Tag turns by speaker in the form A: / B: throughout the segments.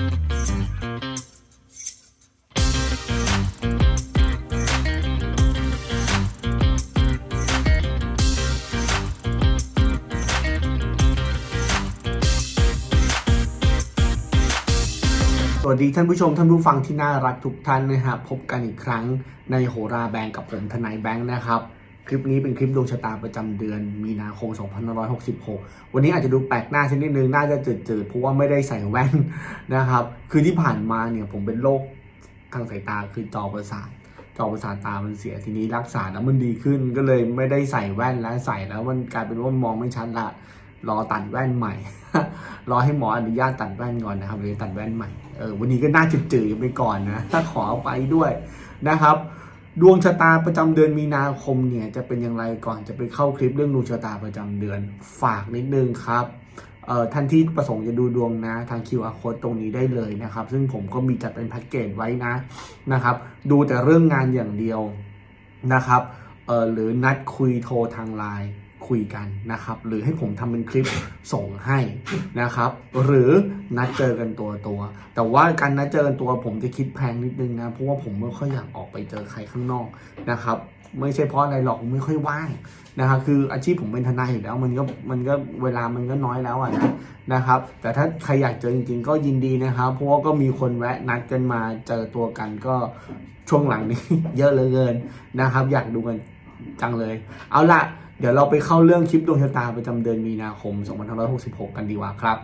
A: สวัสดีท่านผู้ชมท่านผู้ฟังที่น่ารักทุกท่านนะครับพบกันอีกครั้งในโหราแบงก์กับผมทนายแบงค์นะครับ คลิปนี้เป็นคลิปดวงชะตาประจำเดือนมีนาคม 2566 วันนี้อาจจะดูแปลกหน้าชนิดนึง น่าจะจืดๆ เพราะว่าไม่ได้ใส่แว่นนะครับ คือที่ผ่านมาเนี่ยผมเป็นโรคทางสายตาคือจอประสาท จอประสาทตามันเสีย ทีนี้รักษาแล้วมันดีขึ้น ก็เลยไม่ได้ใส่แว่นแล้วใส่แล้วมันกลายเป็นว่ามองไม่ชัดละ รอตัดแว่นใหม่ รอให้หมออนุญาตตัดแว่นก่อนนะครับเลยตัดแว่นใหม่ เออ วันนี้ก็น่าจืดๆไปก่อนนะ ถ้าขอไปด้วยนะครับ ดวงชะตาประจำเดือนมีนาคมเนี่ยจะเป็นอย่างไรก่อนจะไปเข้าคลิปเรื่องดวงชะตาประจำเดือนฝากนิดนึงครับเอ่อท่านที่ประสงค์จะดูดวงนะทาง QR code ตรงนี้ได้เลยนะครับ ซึ่งผมก็มีจัดเป็นแพ็กเกจไว้นะนะครับ ดูแต่เรื่องงานอย่างเดียวนะครับเออหรือนัดคุยโทรทางไลน์ คุยกันนะครับ หรือให้ผมทำเป็นคลิปส่งให้นะครับ หรือนัดเจอกันตัวตัว แต่ว่าการนัดเจอกันตัวผมจะคิดแพงนิดนึงนะ เพราะว่าผมไม่ค่อยอยากออกไปเจอใครข้างนอกนะครับ ไม่ใช่เพราะอะไรหรอกผมไม่ค่อยว่างนะครับคืออาชีพผมเป็นทนายอยู่แล้ว มันก็มันก็เวลามันก็น้อยแล้วอะนะนะครับ แต่ถ้าใครอยากเจอจริงๆ ก็ยินดีนะครับ เพราะว่าก็มีคนแวะนัดกันมาเจอตัวกันก็ช่วงหลังนี้ เยอะเหลือเกินนะครับ อยากดูกันจังเลย เอาละ เดี๋ยวเราไปเข้าเรื่องคลิปดวงชะตาประจำเดือนมีนาคม 2566 กันดีกว่าครับ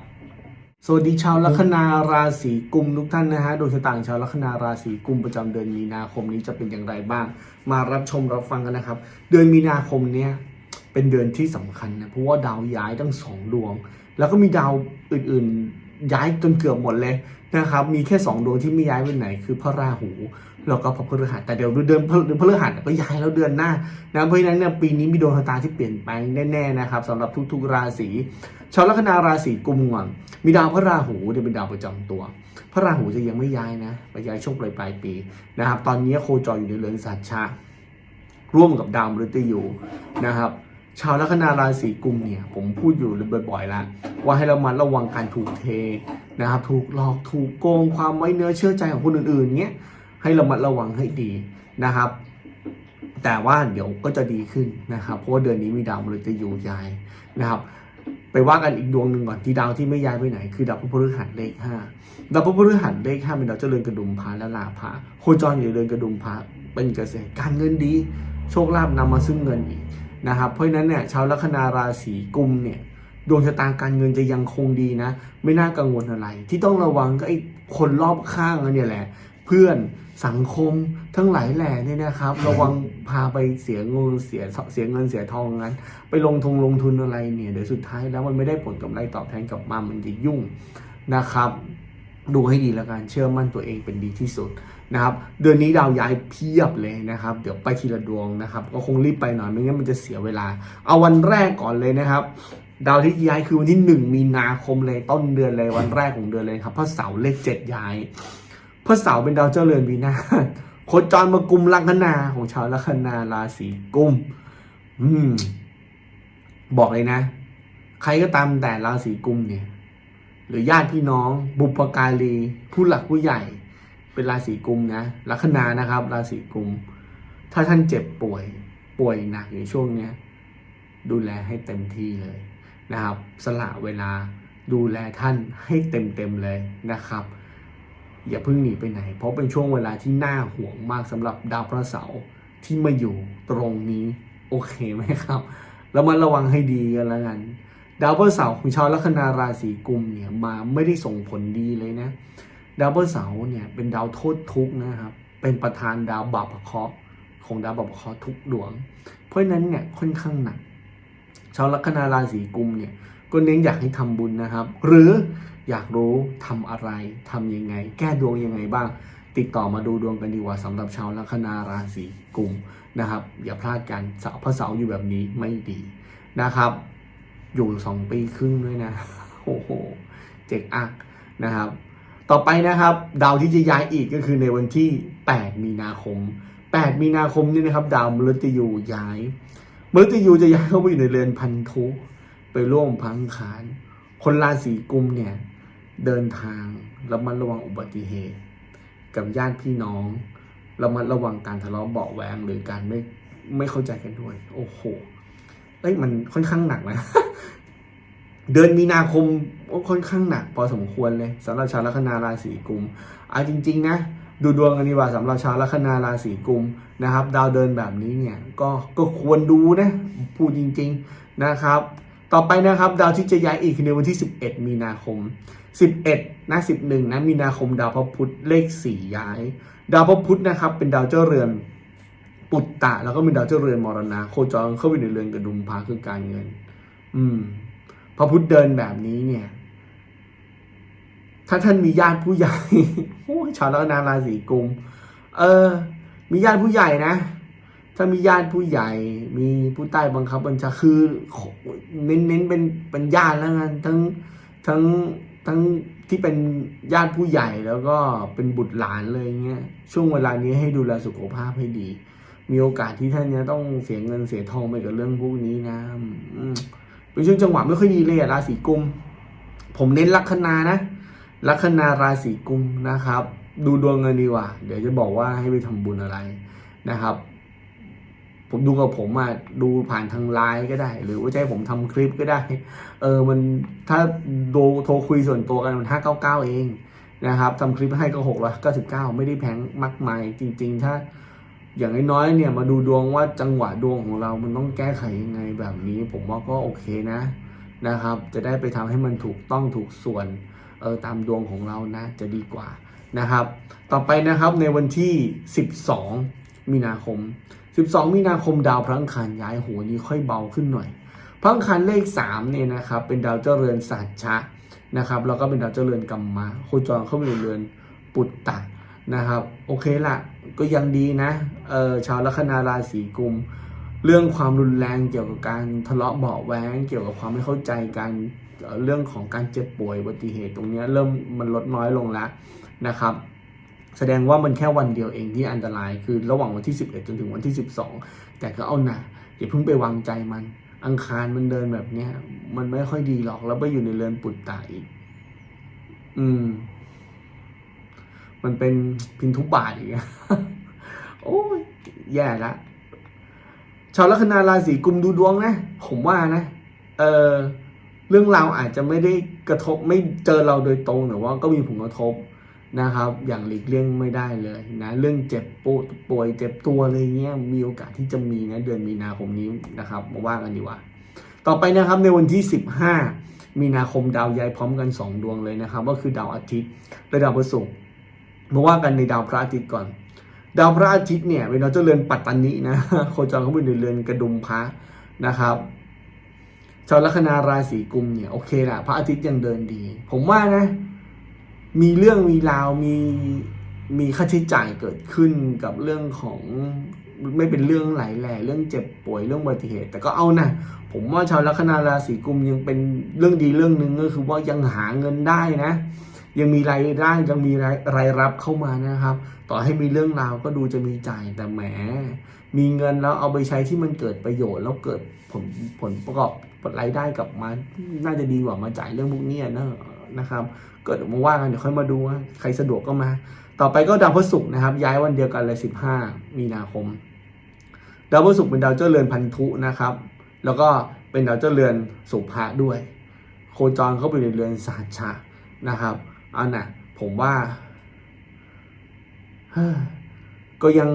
A: สวัสดีชาวลัคนาราศีกุมทุกท่านนะฮะดวงชะตาของชาวลัคนาราศีกุมประจำเดือนมีนาคมนี้จะเป็นอย่างไรบ้าง มารับชมรับฟังกันนะครับ เดือนมีนาคมเนี้ยเป็นเดือนที่สำคัญนะเพราะว่าดาวย้ายทั้งสองดวง แล้วก็มีดาวอื่นๆ ย้ายจนเกือบหมดเลยนะครับ มีแค่สองดวงที่ไม่ย้ายไปไหน คือพระราหูแล้วก็พระพฤหัสแต่เดี๋ยวเดือนพฤเดือนพฤหัสก็ย้ายแล้วเดือนหน้านะเพราะฉะนั้นเนี่ยปีนี้มีดวงชะตาที่เปลี่ยนไปแน่ๆนะครับสำหรับทุกๆราศีชาวลัคนาราศีกุมก่อนมีดาวพระราหูเนี่ยเป็นดาวประจำตัว พระราหูจะยังไม่ย้ายนะไปย้ายช่วงปลายปลายปีนะครับ ตอนนี้โคจรอยู่ในเรือนสัตชาร่วมกับดาวมฤตยูนะครับ ชาวลัคนาราศีกุมเนี่ยผมพูดอยู่บ่อยๆแล้วว่าให้เรามาระวังการถูกเทนะครับถูกหลอกถูกโกงความไว้เนื้อเชื่อใจของคนอื่นๆเงี้ยให้เรามาระวังให้ดีนะครับ แต่ว่าเดี๋ยวก็จะดีขึ้นนะครับเพราะว่าเดือนนี้มีดาวมฤตยูย้ายนะครับ ไปว่ากันอีกดวงหนึ่งก่อนที่ดาวที่ไม่ย้ายไปไหน คือดาวพระพฤหัสเลขห้าดาวพระพฤหัสเลขห้าเป็นดาวเจริญกระดุมพาและลาภาโคจรอยู่เรือนกระดุมพาเป็นเกษตรการเงินดี โชคลาภนำมาซึ่งเงินอีก นะครับเพราะฉะนั้นเนี่ยชาวลัคนาราศีกุมเนี่ยดวงชะตาการเงินจะยังคงดีนะ ไม่น่ากังวลอะไร ที่ต้องระวังก็ไอ้คนรอบข้างนั่นเนี่ยแหละ เพื่อนสังคมทั้งหลายแหล่เนี่ยนะครับ ระวังพาไปเสียเงินเสียเสียเงินเสียทองงั้น ไปลงทุนลงทุนอะไรเนี่ยเดี๋ยวสุดท้ายแล้วมันไม่ได้ผลกำไรตอบแทนกลับมามันจะยุ่งนะครับ ดูให้ดีแล้วกันเชื่อมั่นตัวเองเป็นดีที่สุด นะครับเดือนนี้ดาวย้ายเพียบเลยนะครับ เดี๋ยวไปทีละดวงนะครับ ก็คงรีบไปหน่อยไม่งั้นมันจะเสียเวลา เอาวันแรกก่อนเลยนะครับ ดาวที่ย้ายคือวันที่หนึ่งมีนาคมเลยต้นเดือนเลยวันแรกของเดือนเลยครับพระเสาร์เลขเจ็ดย้ายพระเสาร์เป็นดาวเจ้าเรือนปีนาโคจรมากุมลัคนาของชาวลัคนาราศีกุม อืม บอกเลยนะ ใครก็ตามแต่ราศีกุมเนี่ย หรือญาติพี่น้อง บุพการีผู้หลักผู้ใหญ่ เป็นราศีกุมนะลัคนานะครับ ราศีกุม ถ้าท่านเจ็บป่วยป่วยหนักในช่วงเนี้ยดูแลให้เต็มที่เลยนะครับ สละเวลาดูแลท่านให้เต็มเต็มๆเลยนะครับ อย่าเพิ่งหนีไปไหน เพราะเป็นช่วงเวลาที่น่าห่วงมากสำหรับดาวพระเสาร์ที่มาอยู่ตรงนี้ โอเคไหมครับแล้วมันระวังให้ดีกันแล้วกันดาวพฤหัสร์ของชาวลัคนาราศีกุมเนี่ยมาไม่ได้ส่งผลดีเลยนะ ดาวพฤหัสร์เนี่ยเป็นดาวโทษทุกข์นะครับ เป็นประธานดาวบาปเคราะห์ของดาวบาปเคราะห์ทุกดวง เพราะฉะนั้นเนี่ยค่อนข้างหนัก ชาวลัคนาราศีกุมเนี่ยก็เน้นอยากให้ทำบุญนะครับ หรืออยากรู้ทำอะไรทำยังไง แก้ดวงยังไงบ้าง ติดต่อมาดูดวงกันดีกว่าสำหรับชาวลัคนาราศีกุมนะครับ อย่าพลาดกันเสาร์พระเสาร์อยู่แบบนี้ไม่ดีนะครับ อยู่สองปีครึ่งด้วยนะโอ้โหเจ๊กอักนะครับ ต่อไปนะครับ ดาวที่จะย้ายอีกก็คือในวันที่ 8 มีนาคม 8 มีนาคมนี่นะครับ ดาวมฤตยูย้าย มฤตยูจะย้ายเข้าไปอยู่ในเรือนพันธุ ไปร่วมพังคารคนราศีกุมเนี่ย เดินทางระมัดระวังอุบัติเหตุ กับญาติพี่น้องระมัดระวังการทะเลาะเบาะแวงหรือการไม่ไม่เข้าใจกันด้วย โอ้โหเอ้ยมันค่อนข้างหนักนะ เดือนมีนาคมก็ค่อนข้างหนักพอสมควรเลยสำหรับชาวลัคนาราศีกุมเอาจริง ๆ นะ ดูดวงกันดีกว่าสำหรับชาวลัคนาราศีกุมนะครับ ดาวเดินแบบนี้เนี่ยก็ก็ควรดูนะพูดจริง ๆนะครับ ต่อไปนะครับ ดาวที่จะย้ายอีกคือในวันที่ 11 มีนาคม 11นะ11นะมีนาคมดาวพระพุธเลข4ย้าย ดาวพระพุธนะครับ เป็นดาวเจ้าเรือนปุตตะ แล้วก็เป็นดาวเจ้าเรือนมรณะโคจรเข้าไปในเรือนกระดุมพาคือการเงิน อืม พระพุทธเดินแบบนี้เนี่ย ถ้าท่านมีญาติผู้ใหญ่โอ้ชาวลัคนาราศีกุม เออ มีญาติผู้ใหญ่นะ ถ้ามีญาติผู้ใหญ่ มีผู้ใต้บังคับบัญชาคือเน้นเน้นเป็นเป็นญาติแล้วกันทั้งทั้งทั้งที่เป็นญาติผู้ใหญ่แล้วก็เป็นบุตรหลานเลยเงี้ยช่วงเวลานี้ให้ดูแลสุขภาพให้ดี มีโอกาสที่ท่านจะต้องเสียเงินเสียทองไปกับเรื่องพวกนี้นะอืม เป็นช่วงจังหวะไม่ค่อยดีเลยอะราศีกุม ผมเน้นลัคนานะลัคนาราศีกุมนะครับ ดูดวงเงินดีกว่า เดี๋ยวจะบอกว่าให้ไปทำบุญอะไรนะครับ ผมดูกับผมอะดูผ่านทางไลน์ก็ได้ หรือว่าจะให้ผมทำคลิปก็ได้ เออมันถ้าโดโทรคุยส่วนตัวกันมันห้าเก้าเก้าเองนะครับทำคลิปให้ก็หกร้อยเก้าสิบเก้าไม่ได้แพงมากมายจริง ๆ ถ้า อย่างน้อยๆเนี่ยมาดูดวงว่าจังหวะดวงของเรามันต้องแก้ไขยังไงแบบนี้ ผมว่าก็โอเคนะนะครับ จะได้ไปทำให้มันถูกต้องถูกส่วนเออตามดวงของเรานะจะดีกว่านะครับ ต่อไปนะครับในวันที่ 12 มีนาคม 12 มีนาคมดาวพระังคารย้ายหัวนี้ค่อยเบาขึ้นหน่อยพระังคารเลข3เนี่ยนะครับเป็นดาวเจ้าเรือนสัจชะนะครับแล้วก็เป็นดาวเจ้าเรือนกัมมะโคจรเข้าไปในเรือนปุตตะนะครับ โอเคละ ก็ยังดีนะเออชาวลัคนาราศีกุม เรื่องความรุนแรงเกี่ยวกับการทะเลาะเบาะแว้งเกี่ยวกับความไม่เข้าใจกันเรื่องของการเจ็บป่วยอุบัติเหตุตรงนี้เริ่มมันลดน้อยลงแล้วนะครับ แสดงว่ามันแค่วันเดียวเองที่อันตรายคือระหว่างวันที่ 11 จนถึงวันที่ 12 แต่ก็เอาหนาอย่าเพิ่งไปวางใจมัน อังคารมันเดินแบบเนี้ยมันไม่ค่อยดีหรอกแล้วไปอยู่ในเรือนปุตตะอีก อืม มันเป็นพินทุบาทอีกอะโอ้ยแย่ละชาวลัคนาราศีกุมดูดวงนะ ผมว่านะ เออเรื่องราวอาจจะไม่ได้กระทบไม่เจอเราโดยตรงแต่ว่าก็มีผลกระทบนะครับ อย่างหลีกเลี่ยงไม่ได้เลยนะเรื่องเจ็บปวดป่วยเจ็บตัวอะไรเงี้ยมีโอกาสที่จะมีนะเดือนมีนาคมนี้นะครับมาว่ากันดีกว่า ต่อไปนะครับในวันที่ 15 มีนาคมดาวย้ายพร้อมกัน 2 ดวงเลยนะครับ ก็คือดาวอาทิตย์และดาวพฤหัส มาว่ากันในดาวพระอาทิตย์ก่อน ดาวพระอาทิตย์เนี่ยเป็นดาวเจ้าเรือนปัตตานีนะโคจรเข้าไปในเรือนกระดุมพระนะครับชาวลัคนาราศีกุมเนี่ยโอเคแหละพระอาทิตย์ยังเดินดี ผมว่านะ มีเรื่องมีราวมีมีค่าใช้จ่ายเกิดขึ้นกับเรื่องของไม่เป็นเรื่องไหลแหล่เรื่องเจ็บป่วยเรื่องอุบัติเหตุ แต่ก็เอานะผมว่าชาวลัคนาราศีกุมยังเป็นเรื่องดีเรื่องหนึ่งก็คือว่ายังหาเงินได้นะ ยังมีรายได้ยังมีรายรายรับเข้ามานะครับ ต่อให้มีเรื่องราวก็ดูจะมีจ่ายแต่แหม มีเงินแล้วเอาไปใช้ที่มันเกิดประโยชน์ แล้วเกิดผลผลประกอบรายได้กลับมาน่าจะดีกว่ามาจ่ายเรื่องพวกนี้นะนะครับก็เดี๋ยวมาว่ากันเดี๋ยวค่อยมาดูว่าใครสะดวกก็มา ต่อไปก็ดาวพฤหัสนะครับ ย้ายวันเดียวกันเลย15 มีนาคม ดาวพฤหัสเป็นดาวเจ้าเรือนพันธุนะครับ แล้วก็เป็นดาวเจ้าเรือนสุภะด้วย โคจรเข้าไปในเรือนสาชะนะครับ อาน่ะ ผมว่าก็ยัง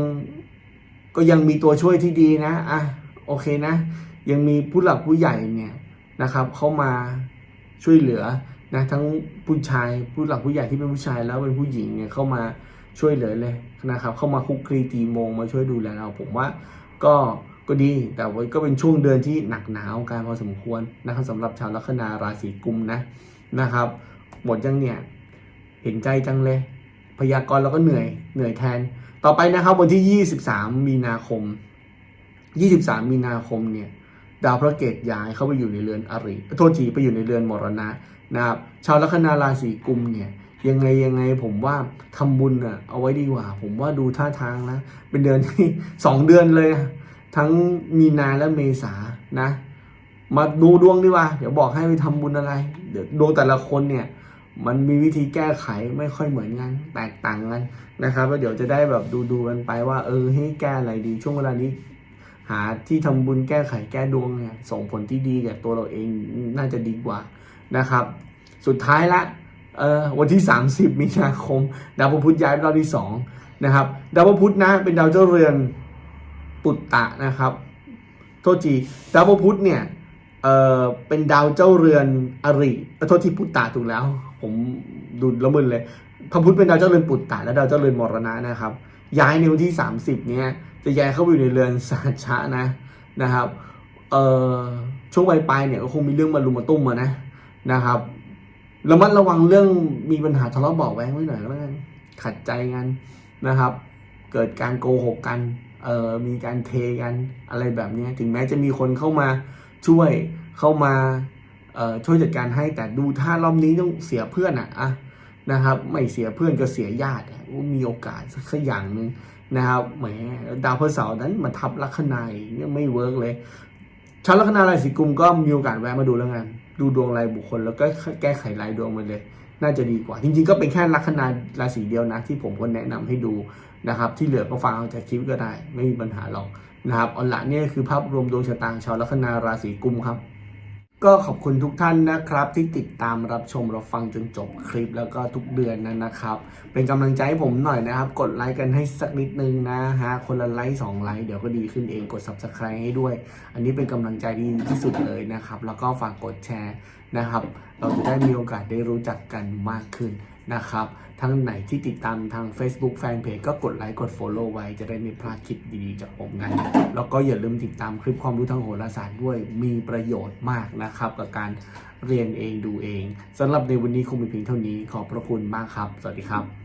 A: ก็ยังมีตัวช่วยที่ดีนะอะโอเคนะ ยังมีผู้หลักผู้ใหญ่เนี่ยนะครับ เข้ามาช่วยเหลือนะทั้งผู้ชายผู้หลักผู้ใหญ่ที่เป็นผู้ชายแล้วเป็นผู้หญิงเนี่ยเข้ามาช่วยเหลือเลยนะครับ เข้ามาคุกคีตีมงมาช่วยดูแลเราผมว่าก็ก็ดีแต่ว่าก็เป็นช่วงเดือนที่หนักหนาวการพอสมควรนะครับสำหรับชาวลัคนาราศีกุมนะนะครับ หมดยังเนี่ย เห็นใจจังเลย พยากรณ์เราก็เหนื่อยเหนื่อยแทน ต่อไปนะครับวันที่ 23 มีนาคม 23 มีนาคมเนี่ยดาวพระเกตย้ายเข้าไปอยู่ในเรือนอริโทษทีไปอยู่ในเรือนมรณะนะครับชาวลัคนาราศีกุมเนี่ยยังไงยังไงผมว่าทำบุญอะเอาไว้ดีกว่า ผมว่าดูท่าทางนะ เป็นเดือนที่สองเดือนเลยนะทั้งมีนาและเมษานะ มาดูดวงดีกว่า เดี๋ยวบอกให้ไปทำบุญอะไร เดี๋ยวดวงแต่ละคนเนี่ย มันมีวิธีแก้ไขไม่ค่อยเหมือนกัน แตกต่างกันนะครับแล้วเดี๋ยวจะได้แบบดูดูกันไปว่า เออให้แก้อะไรดีช่วงเวลานี้ หาที่ทำบุญแก้ไขแก้ดวงเนี่ยส่งผลที่ดีแก่ตัวเราเองน่าจะดีกว่านะครับ สุดท้ายละเออวันที่ 30 มีนาคม ดาวพุธย้ายเป็นดาวที่สองนะครับดาวพุธนะเป็นดาวเจ้าเรือนปุตตะนะครับ โทษทีดาวพุธเนี่ยเออเป็นดาวเจ้าเรือนอริโทษทีปุตตะถูกแล้ว ผมดูละมึนเลยพระพุธเป็นดาวเจ้าเรือนปุตตะและดาวเจ้าเรือนมรณะนะครับ ย้ายในวันที่ 30 เนี่ยจะย้ายเข้าไปอยู่ในเรือนสาชะนะนะครับเอ่อช่วงปลายๆเนี่ยก็คงมีเรื่องมารุมมาตุ้มมานะนะครับระมัดระวังเรื่องมีปัญหาทะเลาะเบาะแว้งไว้หน่อยแล้วกันขัดใจกันนะครับ เกิดการโกหกกันเอ่อมีการเทกันอะไรแบบนี้ถึงแม้จะมีคนเข้ามาช่วยเข้ามา ช่วยจัดการให้แต่ดูท่ารอบนี้ต้องเสียเพื่อนอะอะนะครับ ไม่เสียเพื่อนก็เสียญาติมีโอกาสสักอย่างหนึ่งนะครับแหมดาวพฤหัสนั้นมาทับลัคนาอีกยังไม่เวิร์กเลยชาวลัคนาราศีกุมก็มีโอกาสแวะมาดูแล้วกันดูดวงรายบุคคลแล้วก็แก้ไขรายดวงมันเลย น่าจะดีกว่า จริงๆ ก็เป็นแค่ลัคนาราศีเดียวนะ ที่ผมก็แนะนำให้ดูนะครับ ที่เหลือก็ฟังเอาจากคลิปก็ได้ ไม่มีปัญหาหรอกนะครับเอาละเนี่ยคือภาพรวมดวงชะตางชาวลัคนาราศีกุมครับ ก็ขอบคุณทุกท่านนะครับ ที่ติดตามรับชมรับฟังจนจบคลิปแล้วก็ทุกเดือนนั้นนะครับ เป็นกำลังใจให้ผมหน่อยนะครับ กดไลค์กันให้สักนิดนึงนะฮะคนละไลค์สองไลค์เดี๋ยวก็ดีขึ้นเองกด subscribe ให้ด้วย อันนี้เป็นกำลังใจที่ดีที่สุดเลยนะครับ แล้วก็ฝากกดแชร์นะครับ เราจะได้มีโอกาสได้รู้จักกันมากขึ้นนะครับ ทั้งไหนที่ติดตามทาง Facebook Fanpage ก็กดไลค์กด Follow ไว้จะได้ไม่พลาดคลิปดีๆจากผมกันแล้วก็อย่าลืมติดตามคลิปความรู้ทางโหราศาสตร์ด้วยมีประโยชน์มากนะครับ กับการเรียนเองดูเองสำหรับในวันนี้คงเป็นเพียงเท่านี้ขอบพระคุณมากครับ สวัสดีครับ